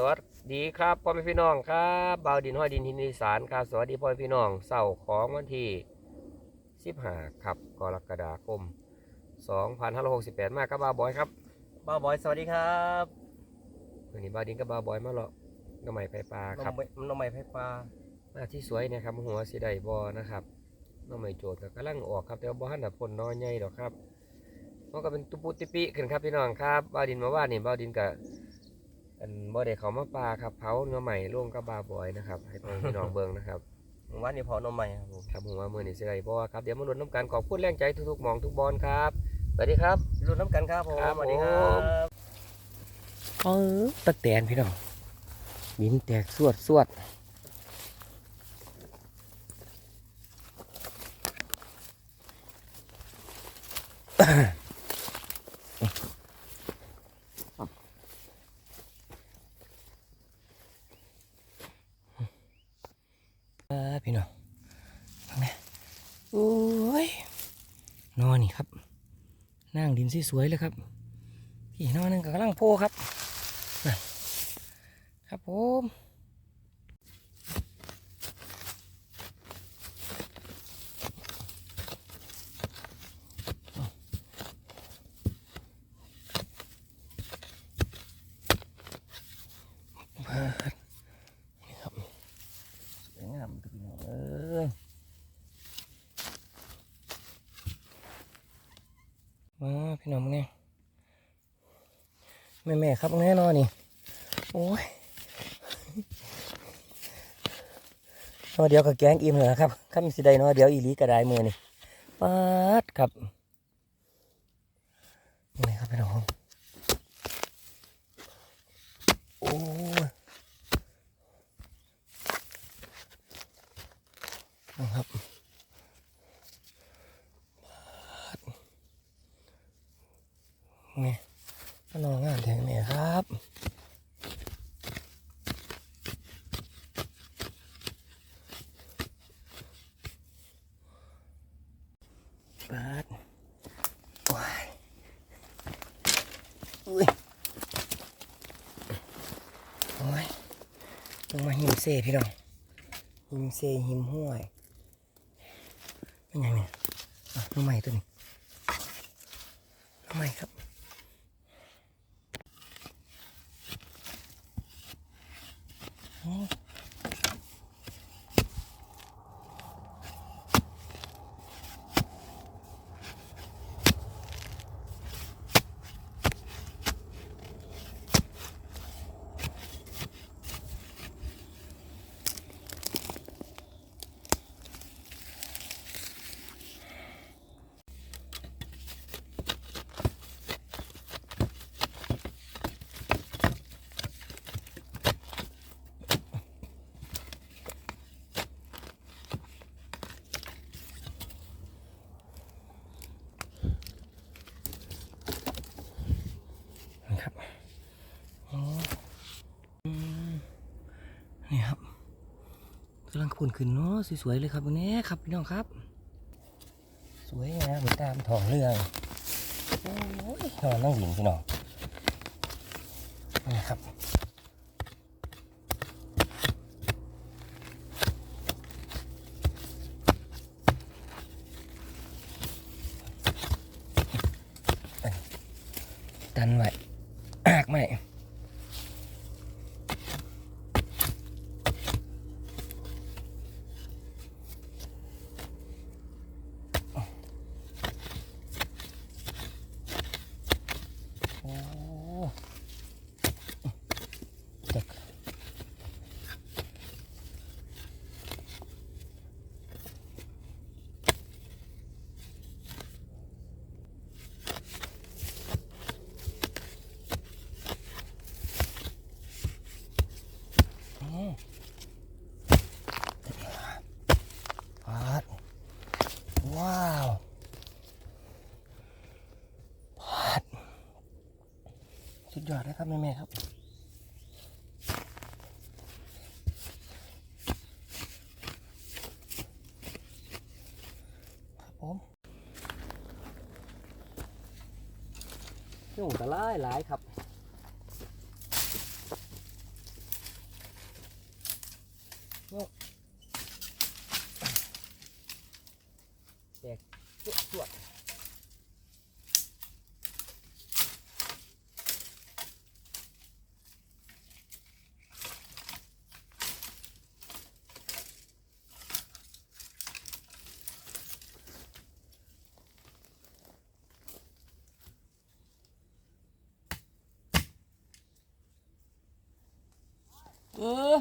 สวัสดีครับพ่อแม่พี่น้องครับบ่าวดินห้อยดินทินอีสานครับสวัสดีพ่อแม่พี่น้องเสาร์ของวันที่15ครับกรกฎาคม2568 มากับบ่าวบอยครับบ้าวบอยสวัสดีครับวันนี้บ่าวดินกับบ่าวบอยมาเลาะน้ำใหม่ไฟปลาครับน้องใหม่น้องใหม่ไฟฟ้าหน้าที่สวยเนะครับหัวสีได้บอนะครับน้องใหม่โจทย์ก็กำลังออกครับแต่ว่าบ่ทันได้พ่นน้อยใหญ่ดอกครับมันก็เป็นตุปุติปิขึ้นครับพี่น้องครับบ่าวดินมาว่านี่บ่าวดินกับ อันบ่ได้เขามาปลาครับเผาเนื้อใหม่ร่วมกับบ่าวบอยนะครับให้พ่อแม่พี่น้องเบิ่งนะครับผมว่านี่พอน้องใหม่ครับผมครับผมว่ามือนี่สิได้บ่ครับเดี๋ยวมาลุ้นน้ำกันขอบคุณแรงใจทุกๆหมองทุกบอลครับสวัสดีครับรุ่นน้ำกันครับผมครับสวัสดีครัผมบเออตะแตนพี่น้องบินแตกสวดสวดเออพี่น้องฟังนะโอ้ย นอนนี่ครับนั่งดินสวยๆเลยครับพี่นอนหนึงก็กำลังโพครับ ครับผมเปิดนี่ครับสวยงามครับพี่น้องเอ้ยมาพี่น้องเนี่ย แม่แม่ๆครับแน่นอนนี่ โอ้ยนอเดี๋ยวก็แกงอิ่มเหรอครับข้ามสิได้นอเดี๋ยวอีลีกระไดมือนี่ปัดครับนี่ครับพี่น้องโอ้ยนะครับปัดนี่ ก็นอนงานแทงเนี่ยครับ บาดว้ายอุ้ยโอ้ยลงมาหิมเซ่พี่น้องหิมเซ่หิมห้วยเป็นยังเนี่ยอะน้องใหม่ตัวนี้น้องใหม่ครับ กำลังขุ่นขึ้นเนาะสวยๆเลยครับวันนี้ครับพี่น้องครับ สวยงามเหมือนตามทองเรื่องโอ้ยนอนนั่งหญิงพี่น้องนี่ครับดันไว้อากไหมโอ้จักอืมปาดว้าวปาดสุด ยอดเลยครับแม่ๆครับ ครับผมยุ่งกระไล่หลายครับแตกสวด เออ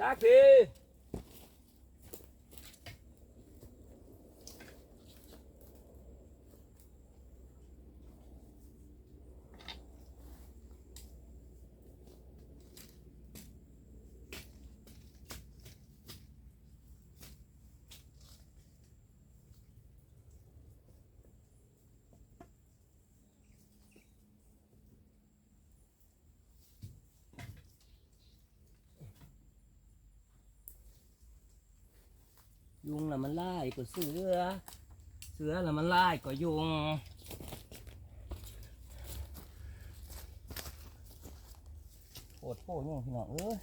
จักพี่ ยุงน่ะมันไล่กว่าเสือ เสือน่ะมันไล่กว่ายุงโคตรโคตรยุงพี่น้องเอ้ย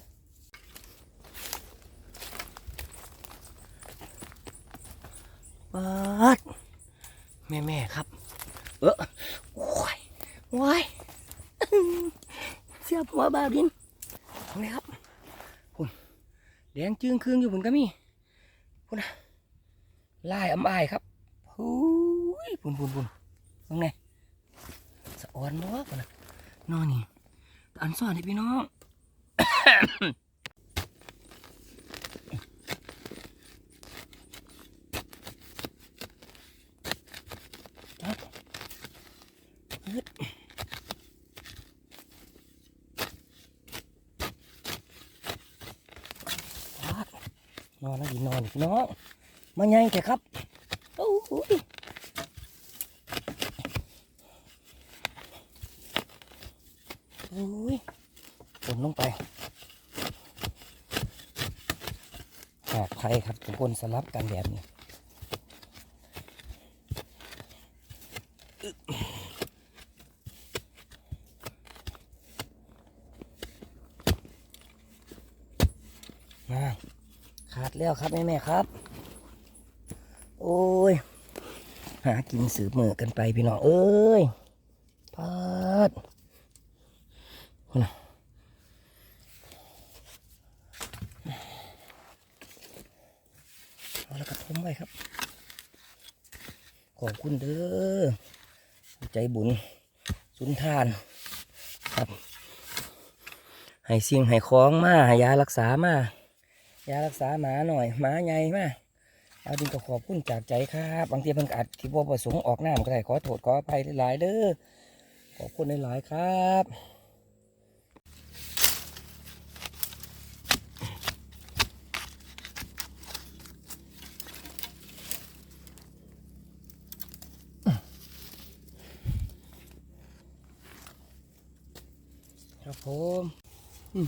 ปัดแม่แม่ครับ เออโอ้ยโอ้ยเสียบหัวบาดินทำไงครับคุณแดงจึงครึ่งอยู่บนก็มี ลายอำอายครับหูยพุ่นพุ่นพุ่นตรงไหนสะออนบ่พุ่นนะนอนนี่อันซ่อนให้พี่น้องนอนแล้วดีนอนอีกน้อง มาไงแต่ครับโอ้โหยโอ้ยฝนลงไปหากใครครับทุกคนสลับกันแบบนี้มาขาดแล้วครับแม่แม่ครับ โอ้ย หากินสืบมือกันไปพี่น้องเอ้ยพาดคนะเอาแล้วก็ทุ่มไว้ครับ ขอบคุณเด้อใจบุญสุนทานครับให้เสียงให้คล้องมาให้ยารักษามา ยารักษาหมาหน่อยหมาใหญ่มา เอาดินก็ขอบคุณจากใจครับบางทีมันก็อาจที่ว่าประสงค์ออกหน้ามันก็ได้ขอโทษขออภัยหลายๆเด้อขอบคุณหลายๆครับครับผมอืม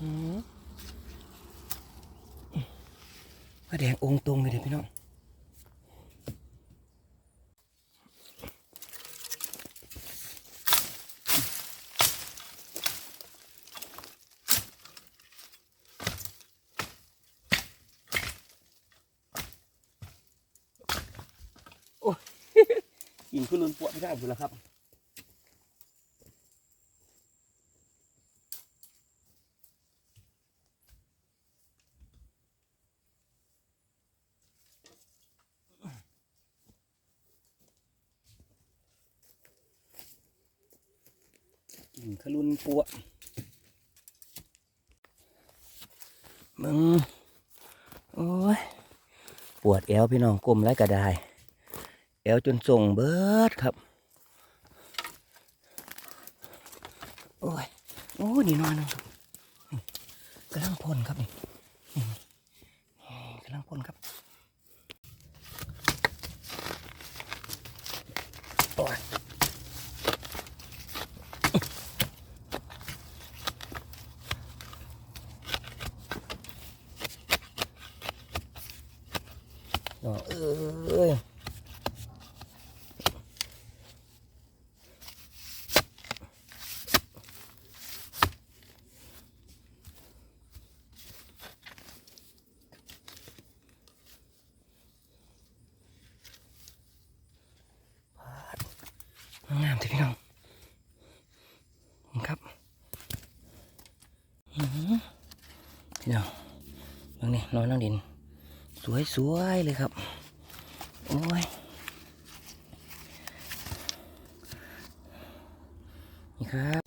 อืมพระแดงองค์ตรงเลยเดี๋ยวพี่น้อง กินขึ้นลุนปวดไม่ได้คุณแล้วครับกินขลุนปวดมึงโอ้ย ปวดแอวพี่น้องกลมไรก็ได้ แอวจนส่งเบิดครับ โอ้ย โอ้นี่นอนนึงกำลังพ่นครับนี่นี่นี่กำลังพ่นครับ โอ้ย งามๆเถอะพี่น้องครับอื้อหือพี่น้องเบิ่งนี่นอนนั่งดิน สวยๆเลยครับ โอ้ย นี่ครับ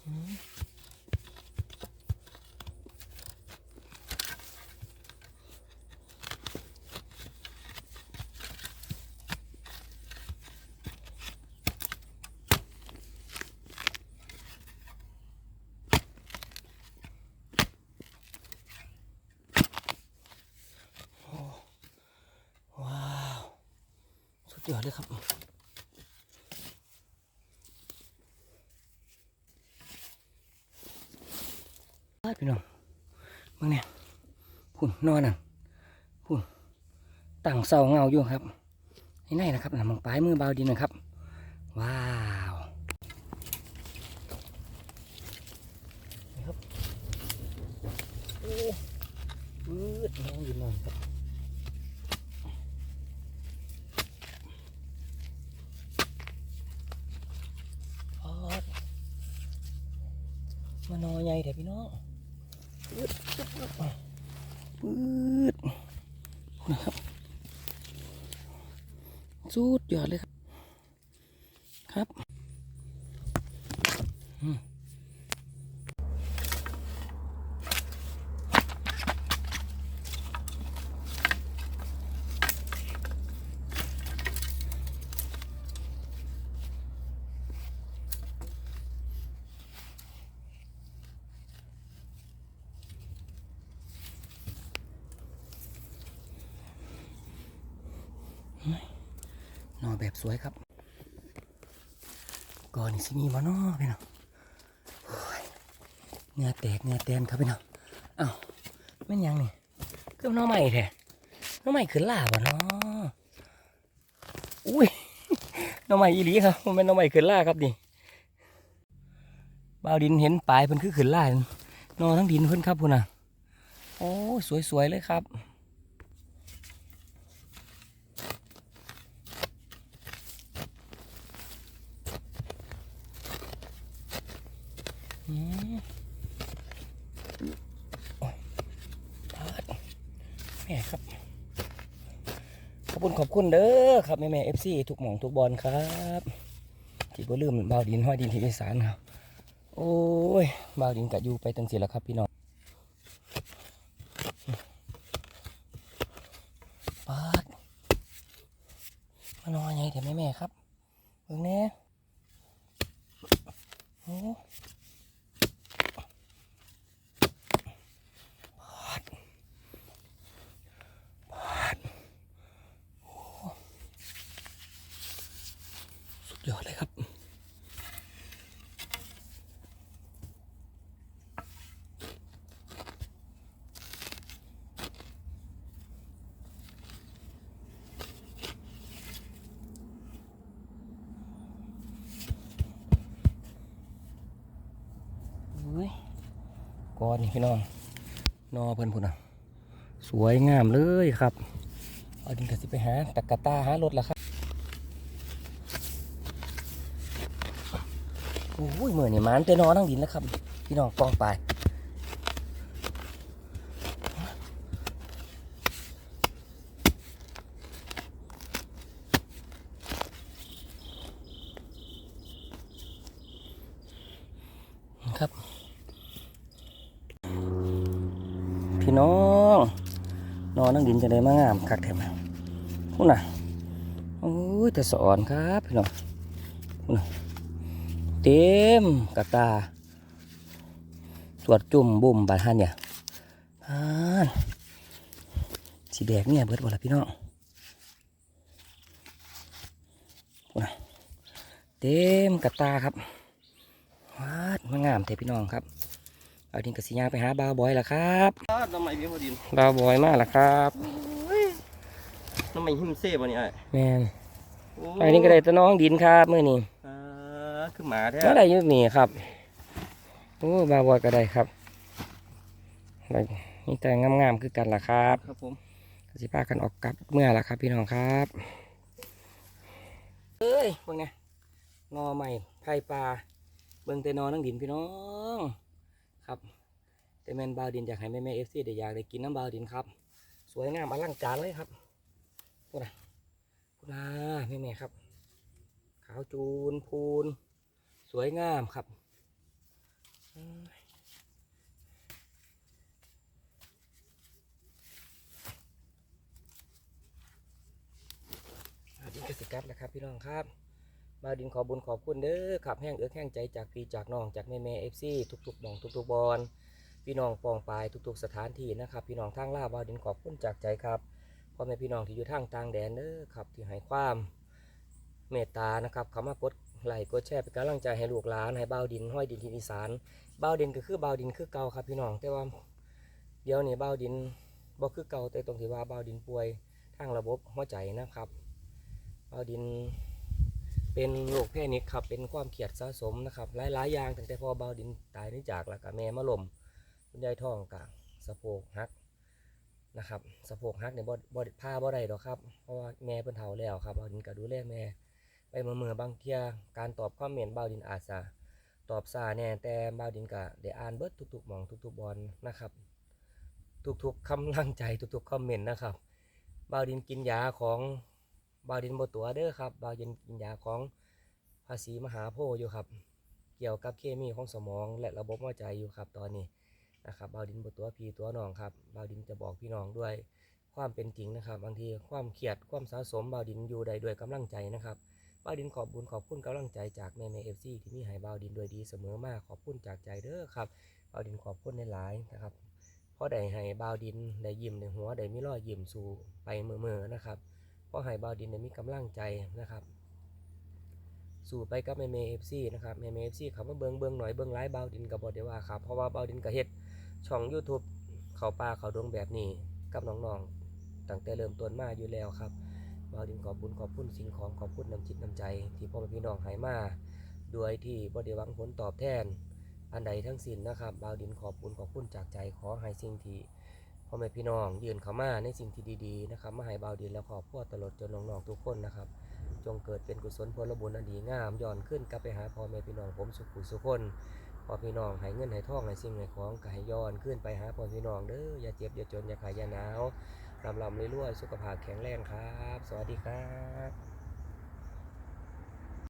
ว้าว สุด ยอดเลยครับไปพี่น้องมึงเนี่ยพุ่นนอนน่ะพุ่นตั้งเสาเงาอยู่ครับให้ในนะครับนะมังปลายมือเบาดินะครับ ว้าวนี่ครับโอ้ปืดน้องยู่นอนครับพอด มานอใหญ่เดี๋ยวพี่น้องปืดนะครับสุดยอดเลยครับ ครับอืมนอนแบบส วยครับ ก่อนนี่สิมีบ่นอพี่น้องเงาแตกเงาแตนครับพี่น้องอ้าวแม่นยังนี่คือน้อใหม่แท้น้อใหม่ขึ้นล่าบ่เนาะอุ้ยน้อใหม่อีหลีครับมันเป็นน้อใหม่ขึ้นล่าครับนี่บ่าวดินเห็นปลายเพิ่นคือขึ้นล่านอทั้งดินเพิ่นครับพุ่นน่ะโอ้สวยๆเลยครับ อืมโอ้ยปาด แม่ครับ ขอบคุณขอบคุณเด้อครับแม่แม่เอฟซีทุกหม่องทุกบอลครับที่บ่ลืมบ่าวดินห้อยดินที่อีสานครับ โอ้ยบ่าวดินกะอยู่ไปตั้งสิแล้วครับพี่น้องปาดมานอนไงแต่แม่แม่ครับเบิ่งแน่โอ้ สุด ยอดเลยครับอุ้ยก้อนนี่พี่น้องนอเพิ่นพุ่นอะ สวยงามเลยครับ เอาดินกระสิไปหาตะกะตาหารถละครับ โอ้ยเมื่อนี่หมันเตนอนั่งดินแล้วครับ พี่น้องกองไปครับ พี่น้องนอนนั่งดินจะได้มางามคักแถมพุ่นน่ะโอ้ยแต่สอนครับพี่น้อง เต็มกระตาสวดจุ่มบุ่มบาดฮันเนี่ยฮานสีแดงเนี่ยเบิดบ่ละพี่น้องพุ่นน่ะเต็มกระตาครับวาดมางามเทพี่น้องครับ เอาดินกระสียางไปหาบาวบอยละครับทำไมพี่พอดินบาวบอยมาละครับทำไมหิมเซ่บ่นี่ไอ้แมนโอ้อันนี้ก็ได้แตะน้องดินครับมื่อนี้อ่า คือหมาแท้ก็ได้อยุนี่ครับโอ้บาวบอยก็ได้ครับได้นี่แต่งามๆคือกันล่ะครับ ครับผมกสิพากันออกกลับเมื่อละครับ พี่น้องครับเอ้ยพวกเนี้ยงอใหม่ไผ่ปลาเบิ่งแต่นอนั่งดินพี่น้องครับแต่แมนบาวดินอยากให้แม่แม่เอฟซีได้อยากได้กินน้ำบาวดินครับ สวยงามอลังการเลยครับพูดนะพูดนะแม่แม่ๆครับ ขาวจูนพูน สวยงามครับดินกสิกัดนะครับพี่น้องครับบาดินขอบุญขอบคุณเด้อขับแห้งเอื้อแห้งใจจากพี่จากน้องจากแม่แม่เอฟซีทุกๆหมองทุกๆบอลพี่น้องปองปลายทุกๆสถานที่นะครับ พี่น้องทางล่าวบาดินขอบคุณจากใจครับพ่อแม่พี่น้องที่อยู่ทางต่างแดนเด้อครับที่ให้ความเมตตานะครับเขามากด ไลค์กดแชร์เป็นกำลังใจให้ลูกหลานให้เบาดินห้อยดินทินอีสานเบาดินก็คือเบาดินคือเก่าครับพี่น้อง แต่ว่าเดี๋ยวนี้เบาดินบ่คือเก่าแต่ตรงที่ว่าเบาดินป่วยทางระบบหัวใจนะครับเบาดินเป็นโรคแพนิคครับเป็นความเครียดสะสมนะครับหลายๆอย่างตั้งแต่พอบาดินตายนี่จากแล้วก็แม่มาลมคุณยายท้องกะสะโพกหักนะครับสะโพกหักเนี่ยบ่บ่ผ้าบ่ได้ดอกครับเพราะว่าแม่เพิ่นเฒ่าแล้วครับเบาดินก็ดูแลแม่ เมื่อเมื่อบางเทียการตอบคอมเมนต์เบาวดินอาจจะตอบซาแน่แต่เบาวดินก็ได้อ่านเบิดทุกๆมองทุกๆบอลนะครับ ทุกๆคำลังใจทุกๆคอมเมนต์นะครับเบาวดินกินยาของเบาวดินบ่ตัวเด้อครับเบาวดินกินยาของภาษีมหาโพธิ์อยู่ครับ เกี่ยวกับเคมีของสมองและระบบหัวใจอยู่ครับตอนนี้นะครับบาวดินบตัวพี่ตัวน้องครับบาวดินจะบอกพี่น้องด้วยความเป็นจริงนะครับ บางทีความเครียดความสะสมบาวดินอยู่ใดด้วยกำลังใจนะครับ บาวดินขอบบุญขอบคุณกำลังใจจากแม่แม่เอฟซีที่มีให้บาวดินด้วยดีเสมอมากขอบคุณจากใจเด้อครับบาวดินขอบคุณในหลายนะครับเพราะได้ให้บาวดินได้ยิ้มในหัวได้มีรอยยิ้มสู่ไปเมื่อๆนะครับเพราะให้บาวดินได้มีกำลังใจนะครับ สู่ไปกับแม่เมเอฟซีนะครับแม่เมเอฟซีเขามาเบิงเบิงหน่อยเบิงไลฟ์บาวดินกับบอได้ว่าครับเพราะว่าบาวดินก็เฮ็ดช่อง YouTube เขาป่าเขาดงแบบนี้กับน้องๆตั้งแต่เริ่มต้นมาอยู่แล้วครับาวดินขอบบุญขอบคุณสิ่งของขอบคุณน้ำจิตน้ำใจ ที่พ่อแม่พี่น้องให้มาด้วยที่บ่ได้หวังผลตอบแทน อันใดทั้งสิ้นนะครับบาวดินขอบบุญขอบคุณจากใจขอให้สิ่งที่พ่อแม่พี่น้องยืนเข้ามาในสิ่งที่ดีๆนะครับมาให้บาวดินและขอบพ่อตลอดจนน้องๆทุกคนนะครับ จงเกิดเป็นกุศลผลบุญอันดีงามย้อนขึ้นกลับไปหาพ่อแม่พี่น้องผมสุขุสุขคนพ่อพี่น้องให้เงินให้ทองให้สิ่งให้ของก็ให้ย้อนขึ้นไปหาพ่อพี่น้องเด้ออย่าเจ็บอย่าจนอย่าขายอย่าหนาว ลำลำเรื่อยๆสุขภาพแข็งแรงครับ สวัสดีครับ